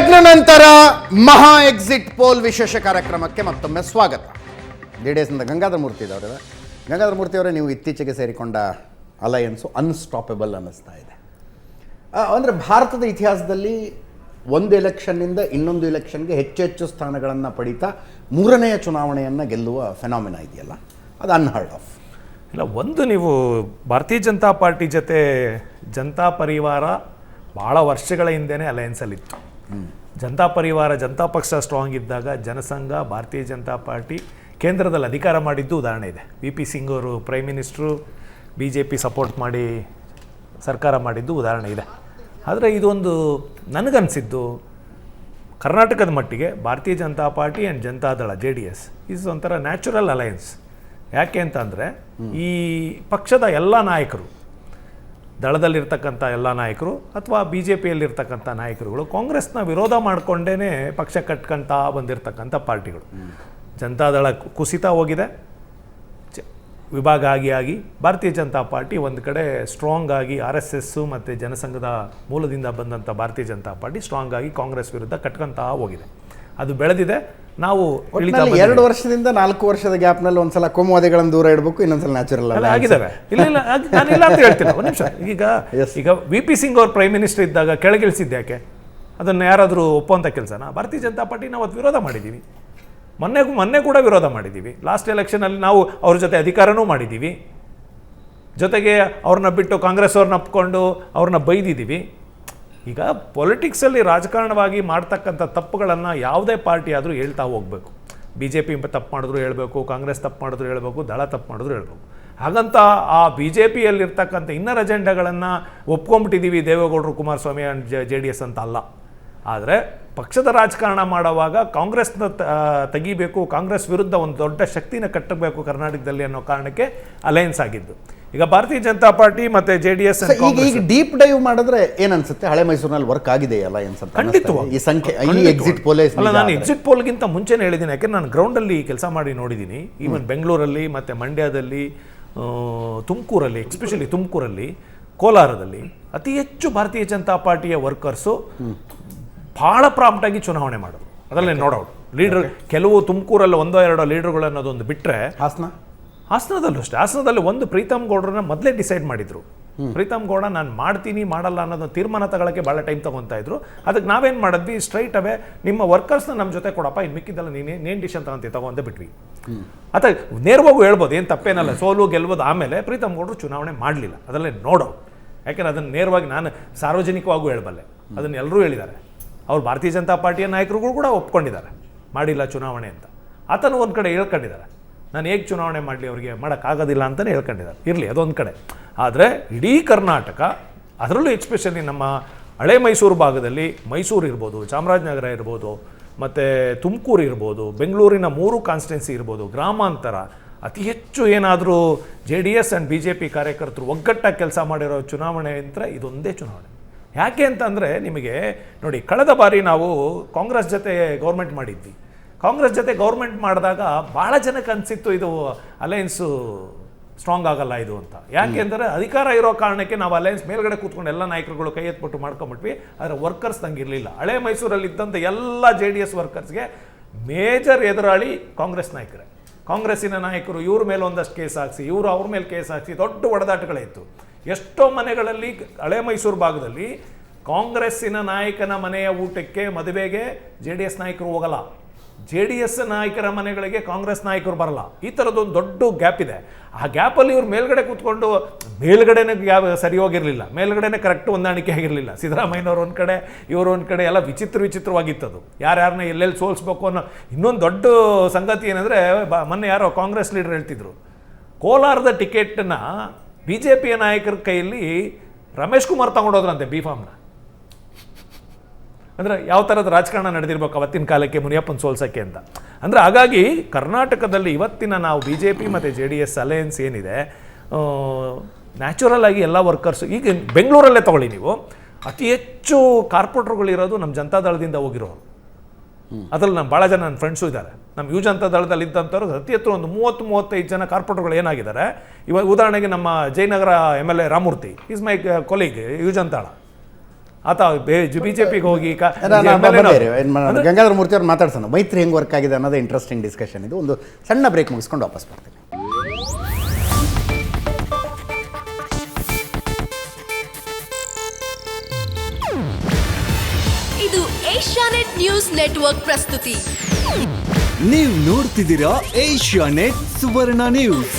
ಬ್ರೇಕ್ನ ನಂತರ ಮಹಾ exit poll ವಿಶೇಷ ಕಾರ್ಯಕ್ರಮಕ್ಕೆ ಮತ್ತೊಮ್ಮೆ ಸ್ವಾಗತ. ಡಿ ಡಿ ಎಸ್ನಿಂದ ಗಂಗಾಧರ ಮೂರ್ತಿ ಇದ್ದವರಲ್ಲ ಗಂಗಾಧರ ಮೂರ್ತಿ ಅವರೇ ನೀವು ಇತ್ತೀಚೆಗೆ ಸೇರಿಕೊಂಡ ಅಲಯನ್ಸು ಅನ್ಸ್ಟಾಪಬಲ್ ಅನ್ನಿಸ್ತಾ ಇದೆ. ಅಂದರೆ ಭಾರತದ ಇತಿಹಾಸದಲ್ಲಿ ಒಂದು ಎಲೆಕ್ಷನ್ನಿಂದ ಇನ್ನೊಂದು ಎಲೆಕ್ಷನ್ಗೆ ಹೆಚ್ಚು ಹೆಚ್ಚು ಸ್ಥಾನಗಳನ್ನು ಪಡೀತಾ ಮೂರನೆಯ ಚುನಾವಣೆಯನ್ನು ಗೆಲ್ಲುವ ಫೆನಾಮಿನ ಇದೆಯಲ್ಲ, ಅದು ಅನ್ಹರ್ಡ್ ಆಫ್ ಇಲ್ಲ, ಒಂದು ನೀವು ಭಾರತೀಯ ಜನತಾ ಪಾರ್ಟಿ ಜೊತೆ ಜನತಾ ಪರಿವಾರ ಭಾಳ ವರ್ಷಗಳ ಹಿಂದೆನೇ ಅಲಯನ್ಸಲ್ಲಿತ್ತು. ಜನತಾ ಪರಿವಾರ, ಜನತಾ ಪಕ್ಷ ಸ್ಟ್ರಾಂಗ್ ಇದ್ದಾಗ ಜನಸಂಘ, ಭಾರತೀಯ ಜನತಾ ಪಾರ್ಟಿ ಕೇಂದ್ರದಲ್ಲಿ ಅಧಿಕಾರ ಮಾಡಿದ್ದು ಉದಾಹರಣೆ ಇದೆ. ವಿ ಪಿ ಸಿಂಗ್ ಅವರು prime minister B J P support ಮಾಡಿ ಸರ್ಕಾರ ಮಾಡಿದ್ದು ಉದಾಹರಣೆ ಇದೆ. ಆದರೆ ಇದೊಂದು ನನಗನ್ಸಿದ್ದು ಕರ್ನಾಟಕದ ಮಟ್ಟಿಗೆ Bharatiya Janata party and Janata Dal J D S is ಒಂಥರ ನ್ಯಾಚುರಲ್ ಅಲಯನ್ಸ್ ಯಾಕೆ ಅಂತಂದರೆ ಈ ಪಕ್ಷದ ಎಲ್ಲ ನಾಯಕರು ದಳದಲ್ಲಿರ್ತಕ್ಕಂಥ ಎಲ್ಲ ನಾಯಕರು ಅಥವಾ ಬಿ ಜೆ ಪಿಯಲ್ಲಿರ್ತಕ್ಕಂಥ ನಾಯಕರುಗಳು ಕಾಂಗ್ರೆಸ್ನ ವಿರೋಧ ಮಾಡಿಕೊಂಡೇ ಪಕ್ಷ ಕಟ್ಕೊಂತ ಬಂದಿರತಕ್ಕಂಥ ಪಾರ್ಟಿಗಳು. ಜನತಾದಳ ಕುಸಿತ ಹೋಗಿದೆ. ವಿಭಾಗ ಆಗಿ ಆಗಿ ಭಾರತೀಯ ಜನತಾ ಪಾರ್ಟಿ ಒಂದು ಕಡೆ ಸ್ಟ್ರಾಂಗ್ ಆಗಿ ಆರ್ ಎಸ್ ಎಸ್ಸು ಮತ್ತು ಜನಸಂಘದ ಮೂಲದಿಂದ ಬಂದಂಥ ಭಾರತೀಯ ಜನತಾ ಪಾರ್ಟಿ ಸ್ಟ್ರಾಂಗ್ ಆಗಿ ಕಾಂಗ್ರೆಸ್ ವಿರುದ್ಧ ಕಟ್ಕೊಂತ ಹೋಗಿದೆ. ಅದು ಬೆಳೆದಿದೆ. ನಾವು ಎರಡು ವರ್ಷದಿಂದ ನಾಲ್ಕು ವರ್ಷದ ಗ್ಯಾಪ್ ಗ್ಯಾಪ್ನಲ್ಲಿ ಒಂದ್ಸಲ ಕೋಮುವಾದಿಗಳನ್ನು ದೂರ ಇಡಬೇಕು ಇನ್ನೊಂದ್ಸಲ ನ್ಯಾಚುರಲ್ ಅಲ್ಲ ಆಗಿದ್ದಾವೆ ಇಲ್ಲ ಇಲ್ಲ ನಾನು ಇಲ್ಲ ಅಂತ ಹೇಳ್ತೀನಿ. ಒಂದು ನಿಮಿಷ. ಈಗ ಈಗ ವಿ ಪಿ ಸಿಂಗ್ ಅವ್ರು ಪ್ರೈಮ್ ಮಿನಿಸ್ಟರ್ ಇದ್ದಾಗ ಕೆಳಗಿಳಿಸಿದ್ದು ಯಾಕೆ? ಅದನ್ನು ಯಾರಾದರೂ ಒಪ್ಪುವಂಥ ಕೆಲಸನ? ಭಾರತೀಯ ಜನತಾ ಪಾರ್ಟಿ ನಾವು ಅದು ವಿರೋಧ ಮಾಡಿದ್ದೀವಿ ಮೊನ್ನೆಗೂ ಮೊನ್ನೆ ಕೂಡ ವಿರೋಧ ಮಾಡಿದ್ದೀವಿ ಲಾಸ್ಟ್ ಎಲೆಕ್ಷನಲ್ಲಿ ನಾವು ಅವ್ರ ಜೊತೆ ಅಧಿಕಾರನೂ ಮಾಡಿದ್ದೀವಿ ಜೊತೆಗೆ ಅವ್ರನ್ನ ಬಿಟ್ಟು ಕಾಂಗ್ರೆಸ್ ಅವ್ರನ್ನ ಅಪ್ಕೊಂಡು ಅವ್ರನ್ನ ಬೈದಿದ್ದೀವಿ ಈಗ ಪೊಲಿಟಿಕ್ಸಲ್ಲಿ ರಾಜಕಾರಣವಾಗಿ ಮಾಡ್ತಕ್ಕಂಥ ತಪ್ಪುಗಳನ್ನು ಯಾವುದೇ ಪಾರ್ಟಿ ಆದರೂ ಹೇಳ್ತಾ ಹೋಗಬೇಕು. ಬಿ ಜೆ ಪಿ ತಪ್ಪು ಮಾಡಿದ್ರು ಹೇಳಬೇಕು, ಕಾಂಗ್ರೆಸ್ ತಪ್ಪು ಮಾಡಿದ್ರು ಹೇಳಬೇಕು, ದಳ ತಪ್ಪು ಮಾಡಿದ್ರು ಹೇಳಬೇಕು. ಹಾಗಂತ ಆ ಬಿ ಜೆ ಪಿಯಲ್ಲಿರ್ತಕ್ಕಂಥ ಇನ್ನರ್ ಅಜೆಂಡಾಗಳನ್ನು ಒಪ್ಕೊಂಬಿಟ್ಟಿದ್ದೀವಿ ದೇವೇಗೌಡರು, Kumaraswamy and J D S ಅಂತ ಅಲ್ಲ. ಆದರೆ ಪಕ್ಷದ ರಾಜಕಾರಣ ಮಾಡುವಾಗ ಕಾಂಗ್ರೆಸ್ನ ತೆಗಿಬೇಕು, ಕಾಂಗ್ರೆಸ್ ವಿರುದ್ಧ ಒಂದು ದೊಡ್ಡ ಶಕ್ತಿನ ಕಟ್ಟಬೇಕು ಕರ್ನಾಟಕದಲ್ಲಿ ಅನ್ನೋ ಕಾರಣಕ್ಕೆ ಅಲಯನ್ಸ್ ಆಗಿದ್ದು. ಈಗ ಭಾರತೀಯ ಜನತಾ ಪಾರ್ಟಿ ಮತ್ತೆ ಜೆ ಡಿ ಎಸ್ ಈಗ ಈಗ ಡೀಪ್ ಡೈವ್ ಮಾಡಿದ್ರೆ ಏನ್ ಅನ್ಸುತ್ತೆ ಹಳೆ ಮೈಸೂರಿನಲ್ಲಿ ವರ್ಕ್ ಆಗಿದೆ ಅಲ್ಲ ಅಂತ ಖಂಡಿತ ಈ ಸಂಖ್ಯೆ ಈ ಎಕ್ಸಿಟ್ ಪೋಲ್ ಅಲ್ಲ ನಾನು ಎಕ್ಸಿಟ್ ಪೋಲ್ಗಿಂತ ಮುಂಚೆನೇ ಹೇಳಿದ್ದೀನಿ. ಯಾಕೆಂದ್ರೆ ನಾನು ಗ್ರೌಂಡಲ್ಲಿ ಕೆಲಸ ಮಾಡಿ ನೋಡಿದ್ದೀನಿ. ಈವನ್ ಬೆಂಗಳೂರಲ್ಲಿ ಮತ್ತೆ ಮಂಡ್ಯದಲ್ಲಿ ತುಮಕೂರಲ್ಲಿ ಎಸ್ಪೆಷಲಿ ತುಮಕೂರಲ್ಲಿ ಕೋಲಾರದಲ್ಲಿ ಅತಿ ಹೆಚ್ಚು ಭಾರತೀಯ ಜನತಾ ಪಾರ್ಟಿಯ ವರ್ಕರ್ಸು ಭಾಳ ಪ್ರಾಂಪ್ಟಾಗಿ ಚುನಾವಣೆ ಮಾಡೋದು ಅದರಲ್ಲಿ ನೋಡೋದು ಲೀಡರ್ ಕೆಲವು ತುಮಕೂರಲ್ಲಿ ಒಂದೋ ಎರಡೋ ಲೀಡರ್ಗಳು ಅನ್ನೋದೊಂದು ಬಿಟ್ಟರೆ ಹಾಸನ? ಹಾಸನದಲ್ಲೂ ಅಷ್ಟೇ. ಹಾಸನದಲ್ಲಿ ಒಂದು ಪ್ರೀತಮ್ ಗೌಡ್ರನ್ನ ಮೊದಲೇ ಡಿಸೈಡ್ ಮಾಡಿದ್ರು. ಪ್ರೀತಮ್ ಗೌಡ ನಾನು ಮಾಡ್ತೀನಿ ಮಾಡಲ್ಲ ಅನ್ನೋದು ತೀರ್ಮಾನ ತಗೊಳ್ಳೋಕ್ಕೆ ಭಾಳ ಟೈಮ್ ತಗೊತಾ ಇದ್ರು. ಅದಕ್ಕೆ ನಾವೇನು ಮಾಡಿದ್ವಿ? ಸ್ಟ್ರೈಟ್ ಅವೇ ನಿಮ್ಮ ವರ್ಕರ್ಸ್ನ ನಮ್ಮ ಜೊತೆ ಕೊಡಪ್ಪ ಇನ್ನು ಮಿಕ್ಕಿದ್ದಲ್ಲ ನೀನು ನೇನ್ ಡಿಶನ್ ತಗೊಂತಿ ತಗೊಂಡೆ ಅಂತ ಬಿಟ್ವಿ ಅತ ನೇರವಾಗೂ ಹೇಳ್ಬೋದು ಏನು ತಪ್ಪೇನಲ್ಲ ಸೋಲು ಗೆಲ್ಬೋದು ಆಮೇಲೆ ಪ್ರೀತಮ್ ಗೌಡ್ರು ಚುನಾವಣೆ ಮಾಡಲಿಲ್ಲ. ಅದರಲ್ಲೇ ನೋಡೋ. ಯಾಕೆಂದ್ರೆ ಅದನ್ನು ನೇರವಾಗಿ ನಾನು ಸಾರ್ವಜನಿಕವಾಗೂ ಹೇಳಬಲ್ಲೆ. ಅದನ್ನು ಎಲ್ಲರೂ ಹೇಳಿದ್ದಾರೆ. ಅವ್ರು ಭಾರತೀಯ ಜನತಾ ಪಾರ್ಟಿಯ ನಾಯಕರುಗಳು ಕೂಡ ಒಪ್ಕೊಂಡಿದ್ದಾರೆ. ಮಾಡಿಲ್ಲ ಚುನಾವಣೆ ಅಂತ. ಆತನು ಒಂದು ಕಡೆ ಹೇಳ್ಕೊಂಡಿದ್ದಾರೆ. ನಾನು ಹೇಗೆ ಚುನಾವಣೆ ಮಾಡಲಿ ಅವರಿಗೆ ಮಾಡೋಕ್ಕಾಗೋದಿಲ್ಲ ಅಂತಲೇ ಹೇಳ್ಕೊಂಡಿದ್ದಾರೆ. ಇರಲಿ, ಅದೊಂದು ಕಡೆ. ಆದರೆ ಇಡೀ ಕರ್ನಾಟಕ, ಅದರಲ್ಲೂ ಎಕ್ಸ್ಪೆಷಲಿ ನಮ್ಮ ಹಳೆ ಮೈಸೂರು ಭಾಗದಲ್ಲಿ ಮೈಸೂರು ಇರ್ಬೋದು, ಚಾಮರಾಜನಗರ ಇರ್ಬೋದು, ಮತ್ತು ತುಮಕೂರು ಇರ್ಬೋದು, ಬೆಂಗಳೂರಿನ ಮೂರು ಕಾನ್ಸ್ಟೆನ್ಸಿ ಇರ್ಬೋದು, ಗ್ರಾಮಾಂತರ, ಅತಿ ಹೆಚ್ಚು ಏನಾದರೂ J D S and B J P ಕಾರ್ಯಕರ್ತರು ಒಗ್ಗಟ್ಟಾಗಿ ಕೆಲಸ ಮಾಡಿರೋ ಚುನಾವಣೆ ಅಂತ ಇದೊಂದೇ ಚುನಾವಣೆ. ಯಾಕೆ ಅಂತಂದರೆ ನಿಮಗೆ ನೋಡಿ, ಕಳೆದ ಬಾರಿ ನಾವು ಕಾಂಗ್ರೆಸ್ ಜೊತೆ ಗೌರ್ಮೆಂಟ್ ಮಾಡಿದ್ವಿ. ಕಾಂಗ್ರೆಸ್ ಜೊತೆ ಗೌರ್ಮೆಂಟ್ ಮಾಡಿದಾಗ ಭಾಳ ಜನಕ್ಕೆ ಅನಿಸಿತ್ತು ಇದು ಅಲಯನ್ಸು ಸ್ಟ್ರಾಂಗ್ ಆಗಲ್ಲ ಇದು ಅಂತ. ಯಾಕೆ ಅಂದರೆ ಅಧಿಕಾರ ಇರೋ ಕಾರಣಕ್ಕೆ ನಾವು ಅಲಯನ್ಸ್ ಮೇಲ್ಗಡೆ ಕೂತ್ಕೊಂಡು ಎಲ್ಲ ನಾಯಕರುಗಳು ಕೈ ಎತ್ಬಿಟ್ಟು ಮಾಡ್ಕೊಂಬಿಟ್ವಿ ಆದರೆ ವರ್ಕರ್ಸ್ ತಂಗಿರಲಿಲ್ಲ ಇರಲಿಲ್ಲ ಹಳೆ ಮೈಸೂರಲ್ಲಿ ಇದ್ದಂಥ ಎಲ್ಲ ಜೆ ಡಿ ಎಸ್ ವರ್ಕರ್ಸ್ಗೆ ಮೇಜರ್ ಎದುರಾಳಿ ಕಾಂಗ್ರೆಸ್ ನಾಯಕರೇ. ಕಾಂಗ್ರೆಸ್ಸಿನ ನಾಯಕರು ಇವ್ರ ಮೇಲೆ ಒಂದಷ್ಟು ಕೇಸ್ ಹಾಕಿಸಿ ಇವರು ಅವ್ರ ಮೇಲೆ ಕೇಸ್ ಹಾಕಿಸಿ ದೊಡ್ಡ ಹೊಡೆದಾಟಗಳೇ ಇತ್ತು. ಎಷ್ಟೋ ಮನೆಗಳಲ್ಲಿ ಹಳೆ ಮೈಸೂರು ಭಾಗದಲ್ಲಿ ಕಾಂಗ್ರೆಸ್ಸಿನ ನಾಯಕನ ಮನೆಯ ಊಟಕ್ಕೆ ಮದುವೆಗೆ ಜೆ ಡಿ ಎಸ್ ನಾಯಕರು ಹೋಗಲ್ಲ. ಜೆ ಡಿ ಎಸ್ ನಾಯಕರ ಮನೆಗಳಿಗೆ ಕಾಂಗ್ರೆಸ್ ನಾಯಕರು ಬರಲ್ಲ. ಈ ಥರದ್ದೊಂದು ದೊಡ್ಡ ಗ್ಯಾಪ್ ಇದೆ. ಆ ಗ್ಯಾಪಲ್ಲಿ ಇವ್ರು ಮೇಲ್ಗಡೆ ಕೂತ್ಕೊಂಡು ಮೇಲ್ಗಡೆನೇ ಯಾವ ಸರಿ ಹೋಗಿರಲಿಲ್ಲ ಮೇಲ್ಗಡೆನೇ ಕರೆಕ್ಟ್ ಹೊಂದಾಣಿಕೆ ಆಗಿರಲಿಲ್ಲ. ಸಿದ್ದರಾಮಯ್ಯನವ್ರು ಒಂದು ಕಡೆ, ಇವರು ಒಂದು ಕಡೆ ಎಲ್ಲ ವಿಚಿತ್ರ ವಿಚಿತ್ರವಾಗಿತ್ತದು. ಯಾರ್ಯಾರನ್ನ ಎಲ್ಲೆಲ್ಲಿ ಸೋಲಿಸ್ಬೇಕು ಅನ್ನೋ ಇನ್ನೊಂದು ದೊಡ್ಡ ಸಂಗತಿ ಏನಂದರೆ, ಬ ಮೊನ್ನೆ ಯಾರೋ ಕಾಂಗ್ರೆಸ್ ಲೀಡರ್ ಹೇಳ್ತಿದ್ರು. ಕೋಲಾರದ ಟಿಕೆಟ್ನ ಬಿ ಜೆ ಪಿಯ ನಾಯಕರ ಕೈಯಲ್ಲಿ ರಮೇಶ್ ಕುಮಾರ್ ತಗೊಂಡೋದ್ರಂತೆ ಬಿ ಫಾರ್ಮ್ನ ಅಂದರೆ ಯಾವ ಥರದ ರಾಜಕಾರಣ ನಡೆದಿರ್ಬೇಕು ಅವತ್ತಿನ ಕಾಲಕ್ಕೆ ಮುನಿಯಪ್ಪನ ಸೋಲ್ಸೋಕ್ಕೆ ಅಂತ? ಅಂದರೆ ಹಾಗಾಗಿ ಕರ್ನಾಟಕದಲ್ಲಿ ಇವತ್ತಿನ ನಾವು ಬಿ ಜೆ ಪಿ ಮತ್ತು ಜೆ ಡಿ ಎಸ್ ಅಲಯನ್ಸ್ ಏನಿದೆ ನ್ಯಾಚುರಲ್ ಆಗಿ ಎಲ್ಲ ವರ್ಕರ್ಸು, ಈಗ ಬೆಂಗಳೂರಲ್ಲೇ ತಗೊಳ್ಳಿ ನೀವು, ಅತಿ ಹೆಚ್ಚು ಕಾರ್ಪೊರೇಟರ್ಗಳಿರೋದು ನಮ್ಮ ಜನತಾದಳದಿಂದ ಹೋಗಿರೋರು. ಅದರಲ್ಲಿ ನಮ್ಮ ಭಾಳ ಜನ ನನ್ನ ಫ್ರೆಂಡ್ಸು ಇದ್ದಾರೆ. ನಮ್ಮ ಯುವ ಜನತಾ ದಳದಲ್ಲಿ ಇದ್ದಂಥವ್ರು ಅತಿ ಹತ್ರ ಒಂದು ಮೂವತ್ತು, ಮೂವತ್ತೈದು ಜನ ಕಾರ್ಪೊರೇಟ್ಗಳು ಏನಾಗಿದ್ದಾರೆ, ಇವಾಗ ಉದಾಹರಣೆಗೆ ನಮ್ಮ Jayanagar M L A Ramurthy is my colleague ಯುವ ಜನತಾಳ ಆತ ಬಿ ಜೆ ಪಿಗೆ ಹೋಗಿ. ಗಂಗಾಧರ ಮೂರ್ತಿ ಅವ್ರು ಮಾತಾಡ್ಸೋಣ. ಮೈತ್ರಿ ಹೆಂಗೆ ವರ್ಕ್ ಆಗಿದೆ ಅನ್ನೋದು ಇಂಟ್ರೆಸ್ಟಿಂಗ್ ಡಿಸ್ಕಷನ್ ಇದು. ಒಂದು ಸಣ್ಣ ಬ್ರೇಕ್ ಮುಗಿಸ್ಕೊಂಡು ವಾಪಸ್ ಬರ್ತೀನಿ. ಇದು ಏಷ್ಯಾನೆಟ್ ನ್ಯೂಸ್ ನೆಟ್ವರ್ಕ್ ಪ್ರಸ್ತುತಿ. ನೀವು ನೋಡ್ತಿದ್ದೀರಾ ಏಷ್ಯಾ ನೆಟ್ ಸುವರ್ಣ ನ್ಯೂಸ್.